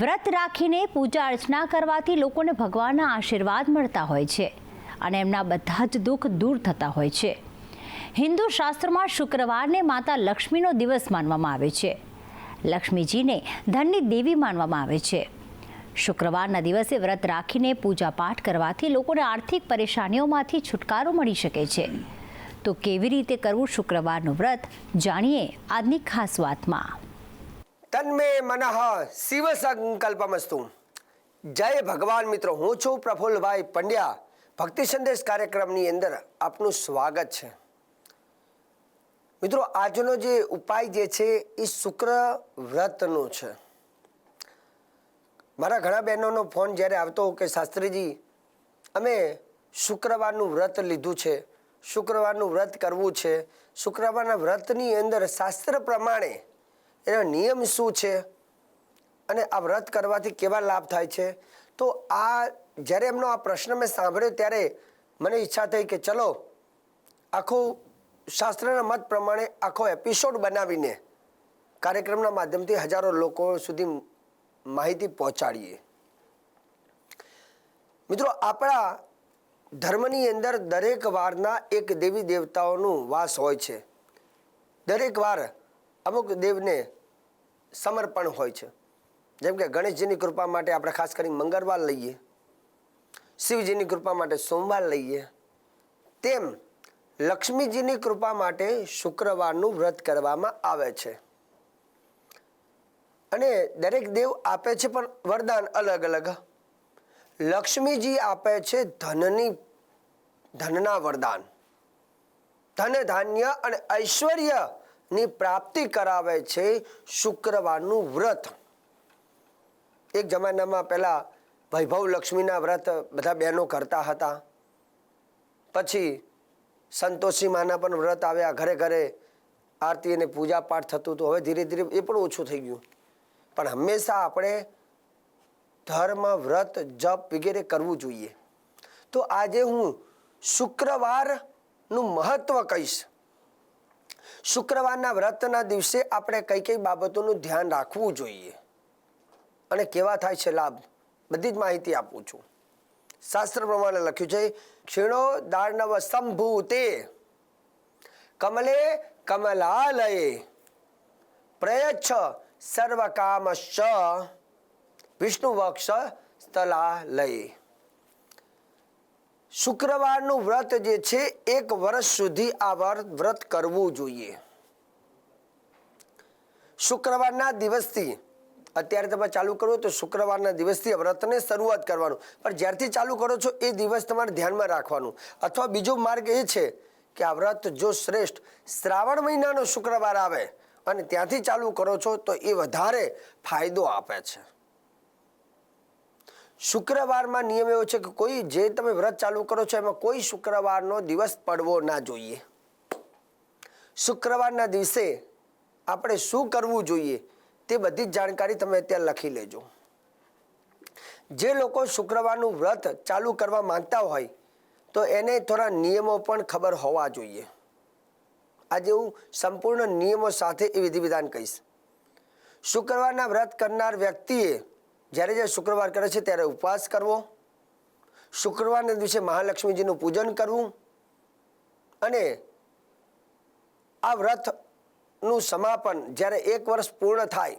વ્રત રાખીને પૂજા અર્ચના કરવાથી લોકોને ભગવાનના આશીર્વાદ મળતા હોય છે અને એમના બધા જ દુઃખ દૂર થતા હોય છે. હિન્દુ શાસ્ત્રોમાં શુક્રવારને માતા લક્ષ્મીનો દિવસ માનવામાં આવે છે. લક્ષ્મીજીને ધનની દેવી માનવામાં આવે છે. શુક્રવારના દિવસે વ્રત રાખીને પૂજા પાઠ કરવાથી લોકોને આર્થિક પરેશાનીઓમાંથી છુટકારો મળી શકે છે. તો કેવી રીતે કરવું શુક્રવારનું વ્રત? જાણીએ આજની ખાસ વાતમાં. તન્મે મનઃ શિવ સંકલ્પમસ્તુ। જય ભગવાન મિત્રો, હું છું પ્રફુલ્લભાઈ પંડ્યા। ભક્તિ સંદેશ કાર્યક્રમની અંદર આપનું સ્વાગત છે। મિત્રો, આજનો જે ઉપાય જે છે, એ શુક્ર વ્રતનો છે। મારા ઘણા બહેનોનો ફોન જ્યારે આવતો કે, શાસ્ત્રીજી, અમે શુક્રવારનું વ્રત લીધું છે, શુક્રવારનું વ્રત કરવું છે, શુક્રવારના વ્રતની અંદર શાસ્ત્ર પ્રમાણે એનો નિયમ શું છે? અને આ વ્રત કરવાથી કેવા લાભ થાય છે? તો આ જ્યારે એમનો આ પ્રશ્ન મેં સાંભળ્યો ત્યારે મને ઈચ્છા થઈ કે ચલો, આખું શાસ્ત્રના મત પ્રમાણે આખો એપિસોડ બનાવીને કાર્યક્રમના માધ્યમથી હજારો લોકો સુધી માહિતી પહોંચાડીએ. મિત્રો, આપણા ધર્મની અંદર દરેક વારના એક દેવી દેવતાઓનું વાસ હોય છે. દરેક વાર અમુક દેવને સમર્પણ હોય છે. જેમ કે ગણેશજીની કૃપા માટે આપણે ખાસ કરી મંગળવાર લઈએ, શિવજીની કૃપા માટે સોમવાર લઈએ, તેમ લક્ષ્મીજીની કૃપા માટે શુક્રવારનું વ્રત કરવામાં આવે છે. અને દરેક દેવ આપે છે પણ વરદાન અલગ અલગ. લક્ષ્મીજી આપે છે ધનની, ધનના વરદાન. ધન ધાન્ય અને ઐશ્વર્યની પ્રાપ્તિ કરાવે છે શુક્રવારનું વ્રત. એક જમાનામાં પહેલા વૈભવ લક્ષ્મીના વ્રત બધા બહેનો કરતા હતા. પછી સંતોષી માના પણ વ્રત આવ્યા, ઘરે ઘરે આરતી અને પૂજા પાઠ થતું હતું. હવે ધીરે ધીરે એ પણ ઓછું થઈ ગયું. પણ હંમેશા આપણે ધર્મ, વ્રત, જપ વગેરે કરવું જોઈએ. તો આજે હું શુક્રવારનું મહત્વ કહીશ. શુક્રવારના વ્રતના દિવસે આપણે કઈ કઈ બાબતોનું ધ્યાન રાખવું જોઈએ? અને કેવા થાય છે લાભ? બધી જ માહિતી આપું છું. શાસ્ત્ર પ્રમાણે લખ્યું છે, ક્ષીણો દાર્ણવ સંભૂતે કમલે કમલાલયે પ્રયચ્છ સર્વકામશ્ચ વિષ્ણુ વક્ષ સ્થલાલયે. શુક્રવારનું વ્રત જે છે, એક વર્ષ સુધી આ વ્રત કરવું જોઈએ. શુક્રવારના દિવસથી, અત્યારે તમે ચાલુ કરો તો શુક્રવારના દિવસથી વ્રતને શરૂઆત કરવાનું. પણ જ્યારથી ચાલુ કરો છો, એ દિવસ તમારે ધ્યાનમાં રાખવાનું. અથવા બીજો માર્ગ એ છે કે આ વ્રત જો શ્રેષ્ઠ, શ્રાવણ મહિનાનો શુક્રવાર આવે અને ત્યાંથી ચાલુ કરો છો, તો એ વધારે ફાયદો આપે છે. શુક્રવારમાં નિયમ એવો છે કે કોઈ જે તમે વ્રત ચાલુ કરો છો, એમાં કોઈ શુક્રવારનો દિવસ પડવો ના જોઈએ. શુક્રવારના દિવસે આપણે શું કરવું જોઈએ તે બધી જ જાણકારી તમે અત્યારે લખી લેજો. જે લોકો શુક્રવારનું વ્રત ચાલુ કરવા માંગતા હોય, તો એને થોડા નિયમો પણ ખબર હોવા જોઈએ. આજે હું સંપૂર્ણ નિયમો સાથે એ વિધિ વિધાન કહીશ. શુક્રવારના વ્રત કરનાર વ્યક્તિએ જ્યારે જ્યારે શુક્રવાર કરે છે ત્યારે ઉપવાસ કરવો, શુક્રવારના દિવસે મહાલક્ષ્મીજીનું પૂજન કરવું અને આ વ્રતનું સમાપન જ્યારે એક વર્ષ પૂર્ણ થાય,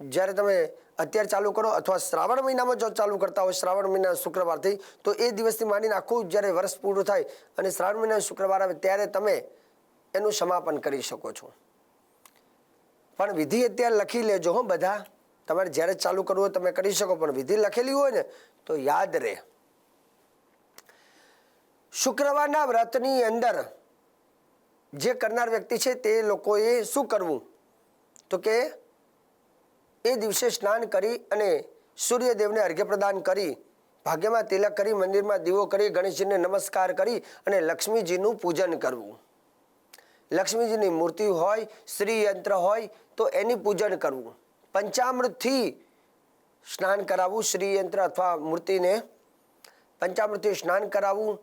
જ્યારે તમે અત્યારે ચાલુ કરો અથવા શ્રાવણ મહિનામાં જો ચાલુ કરતા હોય શ્રાવણ મહિના શુક્રવારથી, તો એ દિવસથી માંડીને આખું જ્યારે વર્ષ પૂરું થાય અને શ્રાવણ મહિના શુક્રવાર આવે ત્યારે તમે એનું સમાપન કરી શકો છો. પણ વિધિ અત્યારે લખી લેજો હો બધા. તમારે જ્યારે ચાલુ કરવું હોય તમે કરી શકો, પણ વિધિ લખેલી હોય ને, તો યાદ રહે. શુક્રવારના વ્રતની અંદર જે કરનાર વ્યક્તિ છે તે લોકોએ શું કરવું? તો કે એ દિવસે સ્નાન કરી અને સૂર્યદેવને અર્ઘ્ય પ્રદાન કરી, ભાગ્યમાં તિલક કરી, મંદિરમાં દીવો કરી, ગણેશજીને નમસ્કાર કરી અને લક્ષ્મીજીનું પૂજન કરવું. લક્ષ્મીજીની મૂર્તિ હોય શ્રી યંત્ર હોય, તો એની પૂજન કરવું. પંચામૃતથી સ્નાન કરાવવું શ્રી યંત્ર અથવા મૂર્તિને પંચામૃતથી સ્નાન કરાવવું,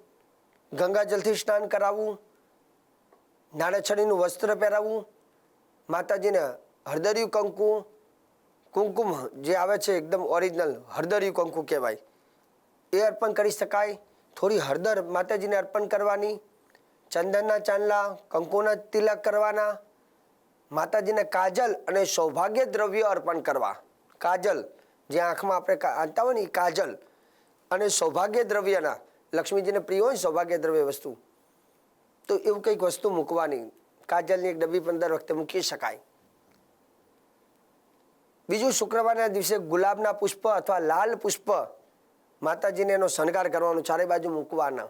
ગંગાજલથી સ્નાન કરાવવું, નાળાછડીનું વસ્ત્ર પહેરાવવું, માતાજીને હળદરિયું કંકુ, કુંકુમ જે આવે છે એકદમ ઓરિજિનલ હળદર્યું કંકુ કહેવાય, એ અર્પણ કરી શકાય. થોડી હળદર માતાજીને અર્પણ કરવાની, ચંદનના ચાંદલા, કંકુના તિલક કરવાના માતાજીને કાજલ અને સૌભાગ્ય દ્રવ્ય અર્પણ કરવા. કાજલ, જે આંખમાં આપણે આંટા હોય ને એ કાજલ અને સૌભાગ્ય દ્રવ્યના, લક્ષ્મીજીને પ્રિય હોય સૌભાગ્ય દ્રવ્ય વસ્તુ, તો એવું કંઈક વસ્તુ મૂકવાની. કાજલની એક ડબ્બી પંદર વખતે મૂકી શકાય. બીજું શુક્રવારના દિવસે ગુલાબના પુષ્પ અથવા લાલ પુષ્પ માતાજીને એનો શણગાર કરવાનો ચારે બાજુ મૂકવાના.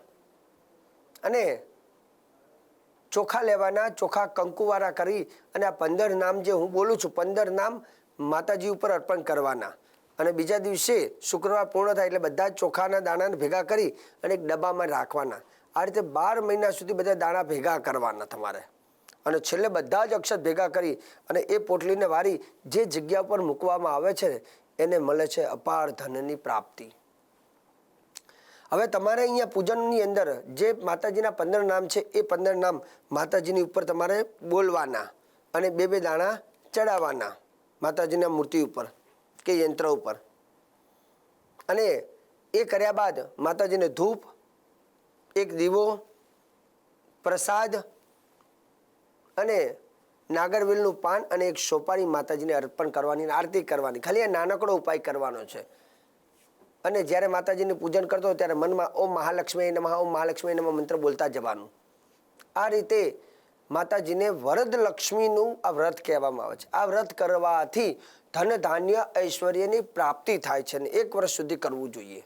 અને ચોખા લેવાના, ચોખા કંકુવાળા કરી અને આ પંદર નામ જે હું બોલું છું, પંદર નામ માતાજી ઉપર અર્પણ કરવાના. અને બીજા દિવસે શુક્રવાર પૂર્ણ થાય એટલે બધા ચોખાના દાણાને ભેગા કરી અને એક ડબ્બામાં રાખવાના. આ રીતે બાર મહિના સુધી બધા દાણા ભેગા કરવાના તમારે. અને છેલ્લે બધા જ અક્ષર ભેગા કરી અને એ પોટલીને વારી જે જગ્યા પર મૂકવામાં આવે છે, એને મળે છે અપાર ધનની પ્રાપ્તિ. હવે તમારે અહીંયા પૂજનની અંદર જે માતાજીના પંદર નામ છે, એ પંદર નામ માતાજીની ઉપર તમારે બોલવાના અને બે બે દાણા ચડાવવાના માતાજીના મૂર્તિ ઉપર કે યંત્ર ઉપર. અને એ કર્યા બાદ માતાજીને ધૂપ, એક દીવો, પ્રસાદ અને નાગરવેલનું પાન અને એક સોપારી માતાજીને અર્પણ કરવાની, આરતી કરવાની. ખાલી આ નાનકડો ઉપાય કરવાનો છે. અને જ્યારે માતાજીનું પૂજન કરતો ત્યારે મનમાં ઓમ મહાલક્ષ્મી નમઃ, ઓમ મહાલક્ષ્મી નમઃ મંત્ર બોલતા જવાનું. આ રીતે માતાજીને વરદ લક્ષ્મીનું આ વ્રત કહેવામાં આવે છે. આ વ્રત કરવાથી ધન ધાન્ય ઐશ્વર્યની પ્રાપ્તિ થાય છે અને એક વર્ષ સુધી કરવું જોઈએ.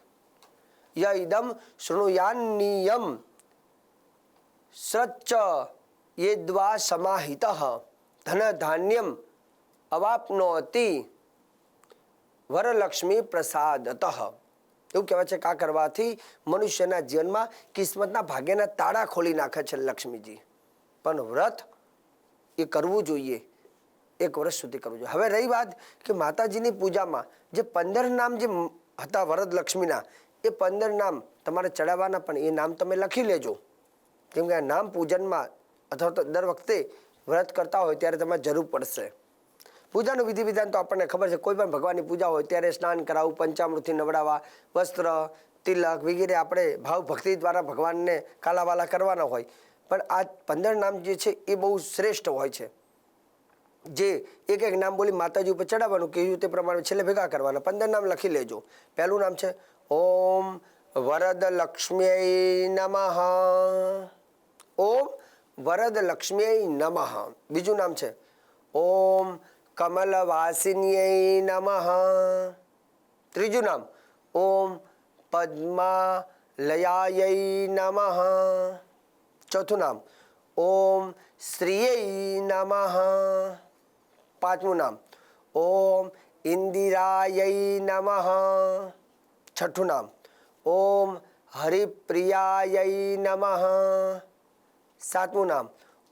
ય ઇદમ શૃણુયાન્નિયમ સચ્ચ યેદ્વા સમાહિત. ધન ધાન્યમ અવાપનોતી વરલક્ષ્મી પ્રસાદતઃ. એવું કહેવાય છે કે કરવાથી મનુષ્યના જીવનમાં કિસ્મતના ભાગ્યના તાળા ખોલી નાખે છે લક્ષ્મીજી. પણ વ્રત એ કરવું જોઈએ. એક વર્ષ સુધી કરવું જોઈએ. હવે રહી વાત કે માતાજીની પૂજામાં જે પંદર નામ જે હતા વરદ લક્ષ્મીના, એ પંદર નામ તમારે ચડાવવાના, પણ એ નામ તમે લખી લેજો. કેમ કે આ નામ પૂજનમાં અથવા તો દર વખતે વ્રત કરતા હોય ત્યારે તમારે જરૂર પડશે. પૂજાનું વિધિ વિધાન તો આપણને ખબર છે. કોઈ પણ ભગવાનની પૂજા હોય ત્યારે સ્નાન કરાવવું પંચામૃતથી નવડાવવા, વસ્ત્ર, તિલક વગેરે આપણે ભાવ ભક્તિ દ્વારા ભગવાનને કાલાવાલા કરવાના હોય. પણ આ પંદર નામ જે છે એ બહુ શ્રેષ્ઠ હોય છે. જે એક એક નામ બોલી માતાજી ઉપર ચડાવવાનું કહ્યું તે પ્રમાણે છેલ્લે ભેગા કરવાના. પંદર નામ લખી લેજો. પહેલું નામ છે, ઓમ વરદ લક્ષ્મી નમઃ. ઓમ વરદ લક્ષ્મી નમઃ. બીજું નામ છે, ઓમ કમલવાસિન્યై નમઃ ત્રીજું નામ ઓમ પદ્માલયાય નમઃ ચોથું નામ ઓમ શ્રીય નમઃ પાંચમું નામ ઓમ ઇન્દિરાય નમઃ છઠ્ઠું નામ ઓમ હરિપ્રિયાય નમઃ સાતમું નામ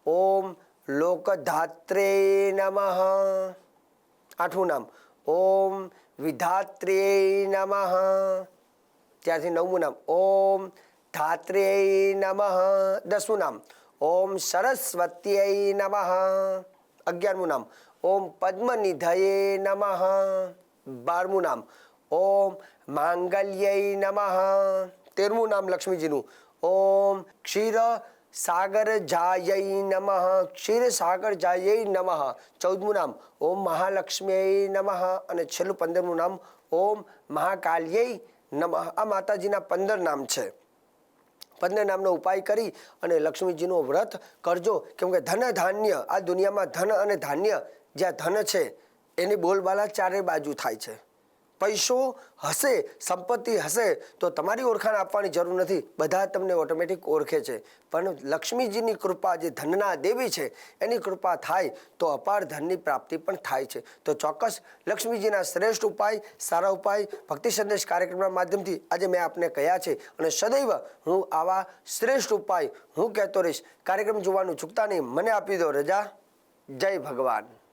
ઓમ લોકધાત્રે નમ આઠમું નામ ઓમ વિધાત્રે નમ ત્યારથી નવમું નામ ઓમ ધાત્રે નમ દસમું નામ ઓમ સરસ્વત્ય નમ અગિયારમું નામ ઓમ પદ્મનિધયે નમ બારમું નામ ઓમ માંગલ્ય નમ તેરમું નામ લક્ષ્મીજીનું ઓમ ક્ષીર સાગર જાયૈ નમઃ ક્ષીર સાગર જાયૈ નમઃ ચૌદમું નામ ઓમ મહાલક્ષ્મી નમઃ અને છેલ્લું પંદરમું નામ, ઓમ મહાકાલ્યૈ નમઃ। આ માતાજીના પંદર નામ છે. પંદર નામનો ઉપાય કરી અને લક્ષ્મીજીનું વ્રત કરજો. કેમ કે ધન ધાન્ય, આ દુનિયામાં ધન અને ધાન્ય, જ્યાં ધન છે, એની બોલબાલા ચારે બાજુ થાય છે. પૈસો હશે, સંપત્તિ હશે, તો તમારી ઓળખાણ આપવાની જરૂર નથી. બધા તમને ઓટોમેટિક ઓળખે છે. પણ લક્ષ્મીજીની કૃપા જે ધનના દેવી છે, એની કૃપા થાય તો અપાર ધનની પ્રાપ્તિ પણ થાય છે. તો ચોક્કસ લક્ષ્મીજીના શ્રેષ્ઠ ઉપાય, સારા ઉપાય, ભક્તિ સંદેશ કાર્યક્રમના માધ્યમથી આજે મેં આપને કહ્યા છે. અને સદૈવ હું આવા શ્રેષ્ઠ ઉપાય હું કહેતો રહીશ. કાર્યક્રમ જોવાનું ચૂકતા નહીં. મને આપી દો રજા. જય ભગવાન.